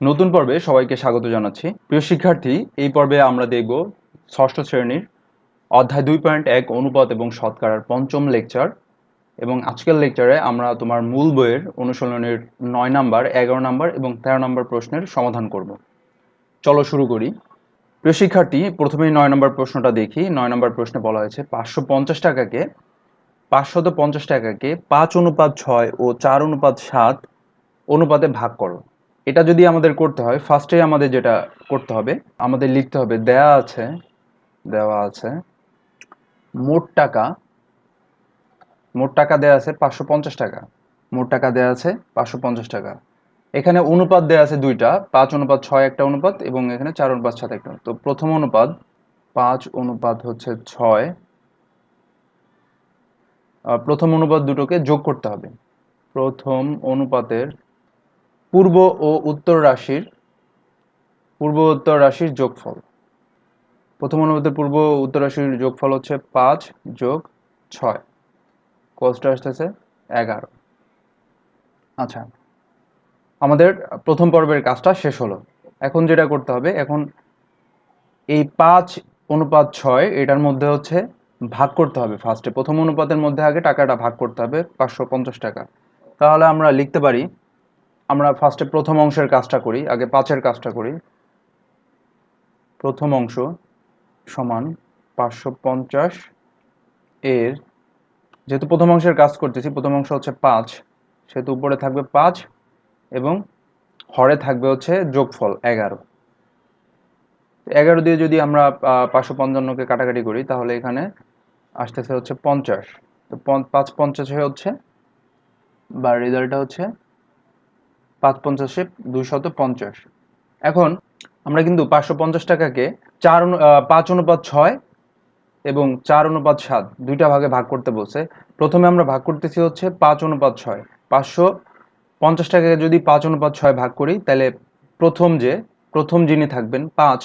নতুন পর্বে সবাইকে স্বাগত জানাচ্ছি। প্রিয় শিক্ষার্থী, এই পর্বে আমরা দেখব ষষ্ঠ শ্রেণির অধ্যায় দুই পয়েন্ট এক অনুপাত এবং শতকরার পঞ্চম লেকচার এবং আজকের লেকচারে আমরা তোমার মূল বইয়ের অনুশীলনের নয় নাম্বার, এগারো নাম্বার এবং তেরো নাম্বার প্রশ্নের সমাধান করব। চলো শুরু করি। প্রিয় শিক্ষার্থী, প্রথমেই নয় নম্বর প্রশ্নটা দেখি। নয় নম্বর প্রশ্নে বলা হয়েছে, পাঁচশো পঞ্চাশ টাকাকে পাঁচশত পঞ্চাশ টাকাকে পাঁচ অনুপাত ছয় ও চার অনুপাত সাত অনুপাতে ভাগ করো। এটা যদি আমাদের করতে হয় ফার্স্টে আমাদের যেটা করতে হবে, আমাদের লিখতে হবে, দেয়া আছে, দেওয়া আছে, মোট টাকা মোট টাকা দেয়া আছে পাঁচশো পঞ্চাশ টাকা। মোট টাকা দেয়া আছে পাঁচশো পঞ্চাশ টাকা। এখানে অনুপাত দেয়া আছে দুইটা, পাঁচ অনুপাত ছয় একটা অনুপাত এবং এখানে চার অনুপাত সাত একটা। তো প্রথম অনুপাত, পাঁচ অনুপাত হচ্ছে ছয়। প্রথম অনুপাত দুটোকে যোগ করতে হবে। প্রথম অনুপাতের পূর্ব ও উত্তর রাশির, পূর্ব উত্তর রাশির যোগফল। প্রথম অনুপাতের পূর্ব উত্তর রাশির যোগফল হচ্ছে পাঁচ যোগ ছয়। কস্টটা আসতেছে এগারো। আচ্ছা আমাদের প্রথম পর্বের কাজটা শেষ হলো। এখন যেটা করতে হবে, এখন এই পাঁচ অনুপাত ছয়, এটার মধ্যে হচ্ছে ভাগ করতে হবে ফার্স্টে প্রথম অনুপাতের মধ্যে আগে টাকাটা ভাগ করতে হবে, পাঁচশো পঞ্চাশ টাকা। তাহলে আমরা লিখতে পারি আমরা ফার্স্টে প্রথম অংশের কাজটা করি, আগে পাঁচের কাজটা করি। প্রথম অংশ সমান পাঁচশো পঞ্চাশ এর, যেহেতু প্রথম অংশের কাজ করতেছি, প্রথম অংশ হচ্ছে পাঁচ, সেহেতু উপরে থাকবে পাঁচ এবং হরে থাকবে হচ্ছে যোগফল এগারো। এগারো দিয়ে যদি আমরা পাঁচশো পঞ্চান্নকে কাটাকাটি করি, তাহলে এখানে আসতেছে হচ্ছে পঞ্চাশ। তো পাঁচ পঞ্চাশে হচ্ছে, বা রেজাল্টটা হচ্ছে পাঁচ পঞ্চাশে দুশত পঞ্চাশ এখন আমরা কিন্তু পাঁচশো পঞ্চাশ টাকাকে চার পাঁচ অনুপাত ছয় এবং চার অনুপাত সাত দুইটা ভাগে ভাগ করতে বলছে। প্রথমে আমরা ভাগ করতেছি হচ্ছে পাঁচ অনুপাত ছয়। পাঁচশো পঞ্চাশ টাকাকে যদি পাঁচ অনুপাত ছয় ভাগ করি, তাহলে প্রথম যে, প্রথম যিনি থাকবেন, পাঁচ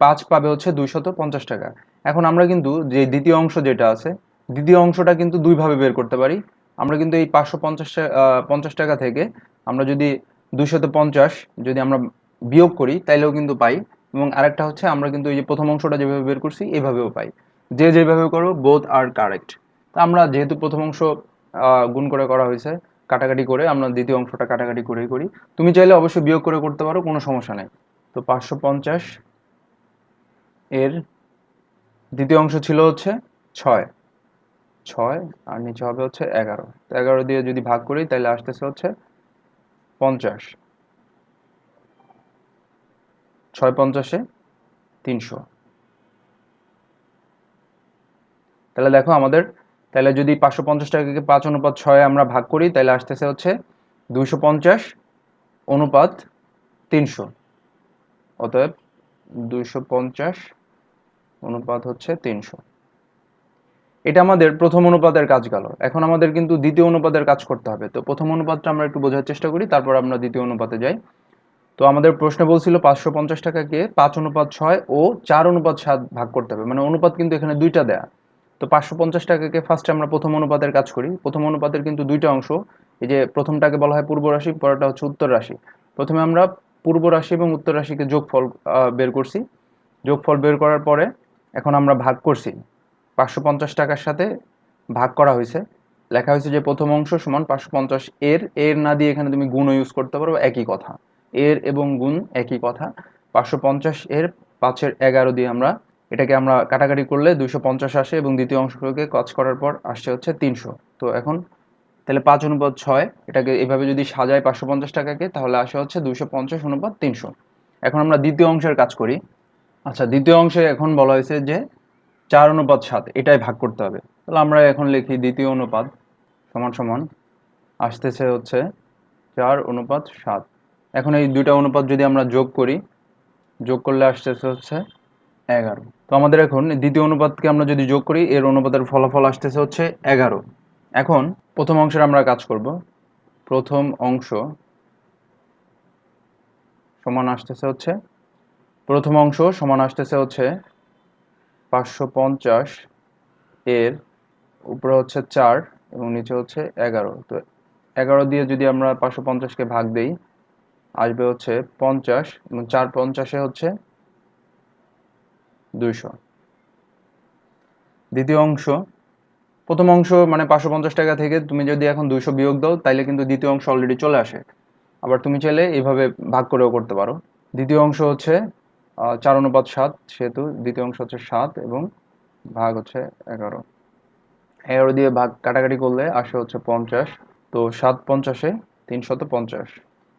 পাঁচ পাবে হচ্ছে দুইশত পঞ্চাশ টাকা। এখন আমরা কিন্তু যে দ্বিতীয় অংশ যেটা আছে, দ্বিতীয় অংশটা কিন্তু দুইভাবে বের করতে পারি। আমরা কিন্তু এই পাঁচশো পঞ্চাশ পঞ্চাশ টাকা থেকে আমরা যদি দুইশত পঞ্চাশ যদি আমরা বিয়োগ করি, তাইলেও কিন্তু পাই। এবং আরেকটা হচ্ছে, আমরা কিন্তু এই যে প্রথম অংশটা যেভাবে বের করছি, এইভাবেও পাই। যে যেভাবে করো বোথ আর কারেক্ট তা আমরা যেহেতু প্রথম অংশ গুণ করে করা হয়েছে, কাটাকাটি করে, আমরা দ্বিতীয় অংশটা কাটাকাটি করেই করি। তুমি চাইলে অবশ্যই বিয়োগ করে করতে পারো, কোনো সমস্যা নেই। তো পাঁচশো পঞ্চাশ এর দ্বিতীয় অংশ ছিল হচ্ছে ছয়। ছয়, আর নিচে হবে হচ্ছে এগারো। তো এগারো দিয়ে যদি ভাগ করি তাহলে আসতেছে হচ্ছে পঞ্চাশ। ছয় পঞ্চাশে তিনশো। তাহলে দেখো আমাদের, তাহলে যদি পাঁচশো পঞ্চাশ টাকাকে পাঁচ অনুপাত ছয় আমরা ভাগ করি, তাহলে আসতেছে হচ্ছে দুইশো পঞ্চাশ অনুপাত তিনশো। অতএব দুইশো পঞ্চাশ অনুপাত হচ্ছে তিনশো। এটা আমাদের প্রথম অনুপাতের কাজ গেল। এখন আমাদের কিন্তু দ্বিতীয় অনুপাতের কাজ করতে হবে। তো প্রথম অনুপাতটা আমরা একটু বোঝার চেষ্টা করি, তারপর আমরা দ্বিতীয় অনুপাতে যাই। তো আমাদের প্রশ্নে বলছিল পাঁচশো পঞ্চাশ টাকাকে পাঁচ অনুপাত ছয় ও চার অনুপাত সাত ভাগ করতে হবে। মানে অনুপাত কিন্তু এখানে দুইটা দেয়া। তো পাঁচশো পঞ্চাশ টাকাকে ফার্স্টে আমরা প্রথম অনুপাতের কাজ করি। প্রথম অনুপাতের কিন্তু দুইটা অংশ, এই যে প্রথমটাকে বলা হয় পূর্ব রাশি, পরেরটা হচ্ছে উত্তর রাশি। প্রথমে আমরা পূর্ব রাশি এবং উত্তর রাশিকে যোগফল বের করছি। যোগফল বের করার পরে এখন আমরা ভাগ করছি। পাঁচশো পঞ্চাশ টাকার সাথে ভাগ করা হয়েছে। লেখা হয়েছে যে প্রথম অংশ সমান পাঁচশো পঞ্চাশ এর এর না দিয়ে এখানে তুমি গুণও ইউজ করতে পারো, একই কথা। এর এবং গুণ একই কথা। পাঁচশো পঞ্চাশ এর পাঁচের এগারো দিয়ে আমরা এটাকে আমরা কাটাকাটি করলে দুইশো পঞ্চাশ আসে এবং দ্বিতীয় অংশকে কাজ করার পর আসছে হচ্ছে তিনশো। তো এখন তাহলে পাঁচ অনুপাত ছয়, এটাকে এভাবে যদি সাজায় পাঁচশো পঞ্চাশ টাকাকে, তাহলে আসে হচ্ছে দুইশো পঞ্চাশ অনুপাত তিনশো। এখন আমরা দ্বিতীয় অংশের কাজ করি। আচ্ছা দ্বিতীয় অংশে এখন বলা হয়েছে যে চার অনুপাত সাত, এটাই ভাগ করতে হবে। তাহলে আমরা এখন লিখি দ্বিতীয় অনুপাত সমান সমান, আসতেছে হচ্ছে চার অনুপাত সাত। এখন এই দুইটা অনুপাত যদি আমরা যোগ করি, যোগ করলে আসতেছে হচ্ছে এগারো। তো আমাদের এখন দ্বিতীয় অনুপাতকে আমরা যদি যোগ করি, এর অনুপাতের ফলাফল আসতেছে হচ্ছে এগারো। এখন প্রথম অংশের আমরা কাজ করব। প্রথম অংশ সমান আসতেছে হচ্ছে, প্রথম অংশ সমান আসতেছে হচ্ছে পাঁচশো পঞ্চাশ এর উপরে হচ্ছে চার এবং নিচে হচ্ছে এগারো। তো এগারো দিয়ে যদি আমরা পাঁচশো পঞ্চাশকে ভাগ দেই, আসবে হচ্ছে পঞ্চাশ এবং চার পঞ্চাশে হচ্ছে দুইশো। দ্বিতীয় অংশ, প্রথম অংশ মানে পাঁচশো পঞ্চাশ টাকা থেকে তুমি যদি এখন দুইশো বিয়োগ দাও, তাইলে কিন্তু দ্বিতীয় অংশ অলরেডি চলে আসে। আবার তুমি চাইলে এইভাবে ভাগ করেও করতে পারো। দ্বিতীয় অংশ হচ্ছে চার অনুপাত সাত সেহেতু দ্বিতীয় অংশ হচ্ছে সাত এবং ভাগ হচ্ছে এগারো। এগারো দিয়ে ভাগ কাটাকাটি করলে আসে হচ্ছে পঞ্চাশ। তো সাত পঞ্চাশে তিনশত পঞ্চাশ।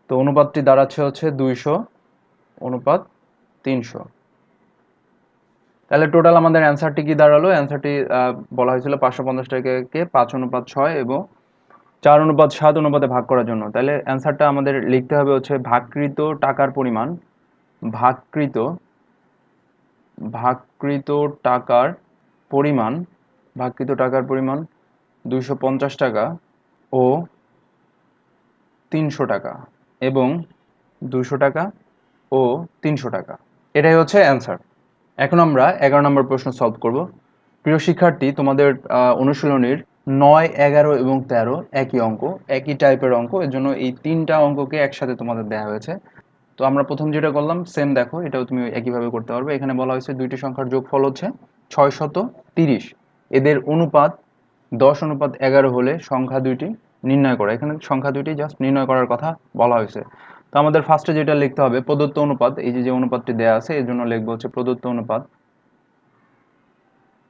তো অনুপাতটি দাঁড়াচ্ছে হচ্ছে দুইশো অনুপাত তিনশো। তাহলে টোটাল আমাদের অ্যান্সারটি কি দাঁড়াল? অ্যান্সারটি বলা হয়েছিল পাঁচশো পঞ্চাশ টাকাকে পাঁচ অনুপাত ছয় এবং চার অনুপাত সাত অনুপাতে ভাগ করার জন্য। তাহলে অ্যান্সারটা আমাদের লিখতে হবে হচ্ছে ভাগকৃত টাকার পরিমাণ। ভাগকৃত ভাগকৃত টাকার পরিমাণ, ভাগকৃত টাকার পরিমাণ দুইশো পঞ্চাশ টাকা ও তিনশো টাকা এবং দুশো টাকা ও তিনশো টাকা। এটাই হচ্ছে অ্যান্সার এখন আমরা এগারো নম্বর প্রশ্ন সলভ করব। প্রিয় শিক্ষার্থী, তোমাদের অনুশীলনীর নয়, এগারো এবং তেরো একই অঙ্ক, একই টাইপের অঙ্ক, এর জন্য এই তিনটা অঙ্ককে একসাথে তোমাদের দেওয়া হয়েছে। তো আমরা প্রথম যেটা করলাম সেম দেখো, এটাও তুমি একইভাবে করতে পারবে। এখানে বলা হয়েছে দুইটি সংখ্যার যোগফল হচ্ছে ছয় শত তিরিশ। এদের অনুপাত দশ অনুপাত এগারো হলে সংখ্যা দুইটি নির্ণয় করা। এখানে সংখ্যা দুইটি জাস্ট নির্ণয় করার কথা বলা হয়েছে। তো আমাদের ফার্স্টে যেটা লিখতে হবে, প্রদত্ত অনুপাত, এই যে যে অনুপাতটি দেয়া আছে, এর জন্য লিখব হচ্ছে প্রদত্ত অনুপাত।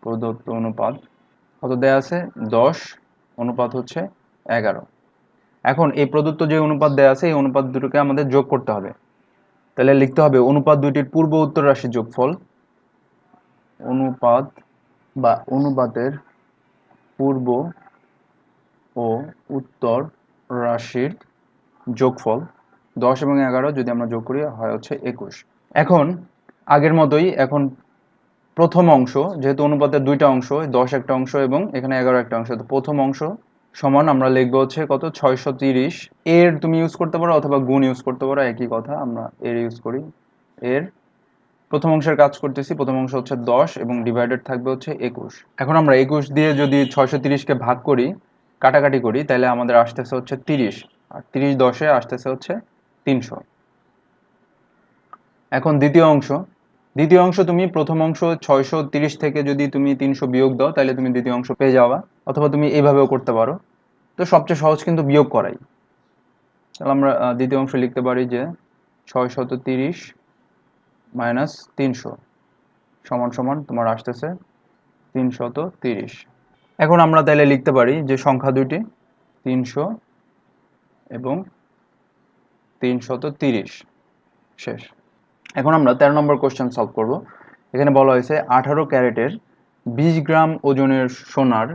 প্রদত্ত অনুপাত কত দেয়া আছে? দশ অনুপাত হচ্ছে এগারো। এখন এই প্রদত্ত যে অনুপাত দেয়া আছে, এই অনুপাত দুটোকে আমাদের যোগ করতে হবে। তাহলে লিখতে হবে অনুপাত দুইটির পূর্ব উত্তর রাশির যোগফল। অনুপাত বা অনুপাতের পূর্ব ও উত্তর রাশির যোগফল দশ এবং এগারো যদি আমরা যোগ করি, হয় হচ্ছে একুশ। এখন, আগের মতোই এখন প্রথম অংশ, যেহেতু অনুপাতের দুইটা অংশ, দশ একটা অংশ এবং এখানে এগারো একটা অংশ, তো প্রথম অংশ সমান আমরা লিখব হচ্ছে কত? ছয়শো তিরিশ। এর তুমি ইউজ করতে পারো অথবা গুণ ইউজ করতে পারো, একই কথা, আমরা এর ইউজ করি। এর প্রথম অংশের কাজ করতেছি, প্রথম অংশ হচ্ছে দশ এবং ডিভাইডেড থাকবে হচ্ছে একুশ। এখন আমরা একুশ দিয়ে যদি ছয়শো তিরিশকে ভাগ করি, কাটাকাটি করি, তাহলে আমাদের আসতেছে হচ্ছে তিরিশ। আর তিরিশ দশে আসতেছে হচ্ছে তিনশো। এখন দ্বিতীয় অংশ। দ্বিতীয় অংশ তুমি প্রথম অংশ ছয়শো তিরিশ থেকে যদি তুমি তিনশো বিয়োগ দাও, তাহলে তুমি দ্বিতীয় অংশ পেয়ে যাওয়া অথবা তুমি এইভাবেও করতে পারো। তো সবচেয়ে সহজ কিন্তু বিয়োগ করাই। তাহলে আমরা দ্বিতীয় অংশ লিখতে পারি যে ছয়শত তিরিশ মাইনাস তিনশো সমান সমান তোমার আসতেছে তিনশত তিরিশ। এখন আমরা তাহলে লিখতে পারি যে সংখ্যা দুইটি, তিনশো এবং তিনশত তিরিশ। শেষ। এখন আমরা তেরো নম্বর কোশ্চেন সলভ করব। এখানে বলা হয়েছে আঠারো ক্যারেটের বিশ গ্রাম ওজনের সোনার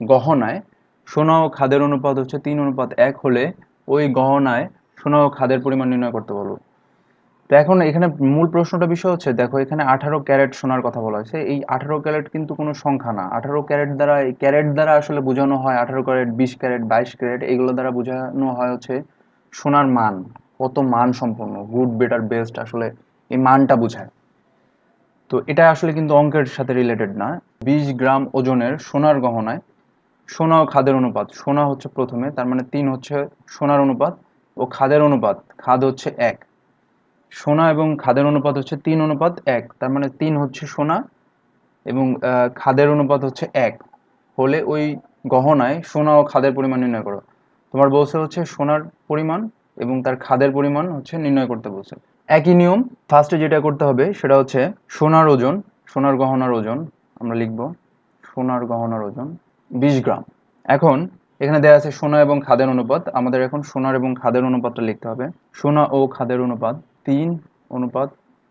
গহনায়, সোনা ও খাদের অনুপাত হচ্ছে তিন, অনুপাত এক হলে ওই গহনায় সোনা ও খাদের পরিমাণ নির্ণয় করতে বলব তো এখন এখানে মূল প্রশ্নটা বিষয় হচ্ছে, দেখো এখানে আঠারো ক্যারেট সোনার কথা বলা হয়েছে। এই আঠারো ক্যারেট কিন্তু কোনো সংখ্যা না। আঠারো ক্যারেট দ্বারা, এই ক্যারেট দ্বারা আসলে বোঝানো হয় আঠারো ক্যারেট, বিশ ক্যারেট, বাইশ ক্যারেট, এগুলো দ্বারা বোঝানো হয় হচ্ছে সোনার মান, কত মান সম্পন্ন, গুড, বেটার, বেস্ট আসলে এই মানটা বোঝায়। তো এটা আসলে কিন্তু অঙ্কের সাথে রিলেটেড না। বিশ গ্রাম ওজনের সোনার গহনায় সোনা ও খাদের অনুপাত। সোনা হচ্ছে প্রথমে, তার মানে তিন হচ্ছে সোনার অনুপাত ও খাদের অনুপাত। খাদ হচ্ছে এক। সোনা এবং খাদের অনুপাত হচ্ছে তিন অনুপাত এক, তার মানে তিন হচ্ছে সোনা এবং খাদের অনুপাত হচ্ছে এক। হলে ওই গহনায় সোনা ও খাদের পরিমাণ নির্ণয় করো। তোমার বলছে হচ্ছে সোনার পরিমাণ এবং তার খাদের পরিমাণ হচ্ছে নির্ণয় করতে বলছে। একই নিয়ম ফার্স্টে যেটা করতে হবে সেটা হচ্ছে সোনার ওজন, সোনার গহনার ওজন, আমরা লিখব, সোনার গহনার ওজন। বিশ গ্রাম। এখন এখানে দেওয়া আছে সোনা এবং খাদের অনুপাত। আমাদের এখন সোনার এবং খাদের অনুপাতটা লিখতে হবে। সোনা ও খাদের অনুপাত, তিন অনুপাত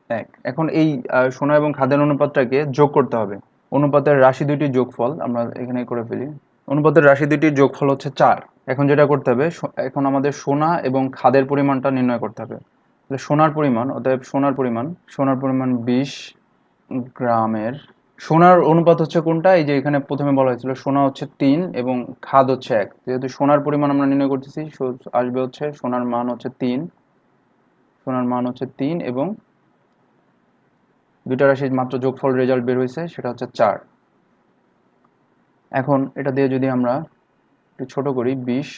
এক। এখন এই সোনা এবং খাদের অনুপাতটাকে যোগ করতে হবে। অনুপাতের রাশি দুইটির যোগফল, আমরা এখানে করে ফেলি। অনুপাতের রাশি দুইটির যোগফল হচ্ছে চার। এখন যেটা করতে হবে এখন আমাদের সোনা এবং খাদের পরিমাণটা নির্ণয় করতে হবে। তাহলে সোনার পরিমাণ, অতএব সোনার পরিমাণ সোনার পরিমাণ বিশ গ্রামের সোনার অনুপাত হচ্ছে কোনটা? এই যে এখানে প্রথমে বলা হয়েছিল সোনা হচ্ছে তিন এবং খাদ হচ্ছে এক। যেহেতু সোনার পরিমাণ আমরা নির্ণয় করতেছি আসবে হচ্ছে সোনার মান হচ্ছে তিন। সোনার মান হচ্ছে তিন এবং দুইটা রাশির মাত্র যোগফল রেজাল্ট বের হয়েছে, সেটা হচ্ছে চার। এখন এটা দিয়ে যদি আমরা একটু ছোট করি, বিশ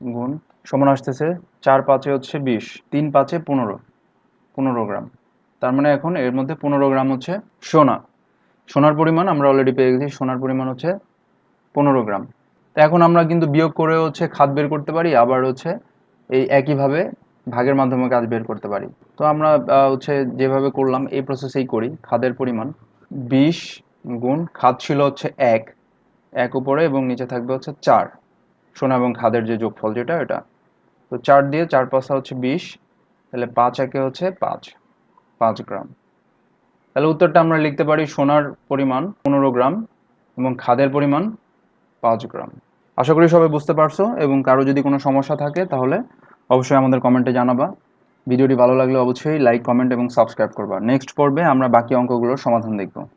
গুণ, সমান আসতেছে চার পাঁচে হচ্ছে বিশ, তিন পাঁচে পনেরো পনেরো গ্রাম। তার মানে এখন এর মধ্যে পনেরো গ্রাম হচ্ছে সোনা। সোনার পরিমাণ আমরা অলরেডি পেয়ে গেছি, সোনার পরিমাণ হচ্ছে পনেরো গ্রাম। তো এখন আমরা কিন্তু বিয়োগ করে হচ্ছে খাদ বের করতে পারি, আবার হচ্ছে এই একইভাবে ভাগের মাধ্যমে কাজ বের করতে পারি। তো আমরা হচ্ছে যেভাবে করলাম, এই প্রসেসেই করি, খাদের পরিমাণ। বিশ গুণ খাদ ছিল হচ্ছে এক এক উপরে এবং নিচে থাকবে হচ্ছে চার, সোনা এবং খাদের যে যোগফল যেটা এটা তো চার দিয়ে চার পাঁচা হচ্ছে বিশ, তাহলে পাঁচ একে হচ্ছে পাঁচ পাঁচ গ্রাম। তাহলে উত্তরটা আমরা লিখতে পারি সোনার পরিমাণ পনেরো গ্রাম এবং খাদের পরিমাণ পাঁচ গ্রাম। আশা করি সবাই বুঝতে পারছ এবং কারও যদি কোনো সমস্যা থাকে তাহলে অবশ্যই আমাদের কমেন্টে জানাবা। ভিডিওটি ভালো লাগলে অবশ্যই লাইক, কমেন্ট এবং সাবস্ক্রাইব করবা। নেক্সট পর্বে আমরা বাকি অঙ্কগুলোর সমাধান দেখব।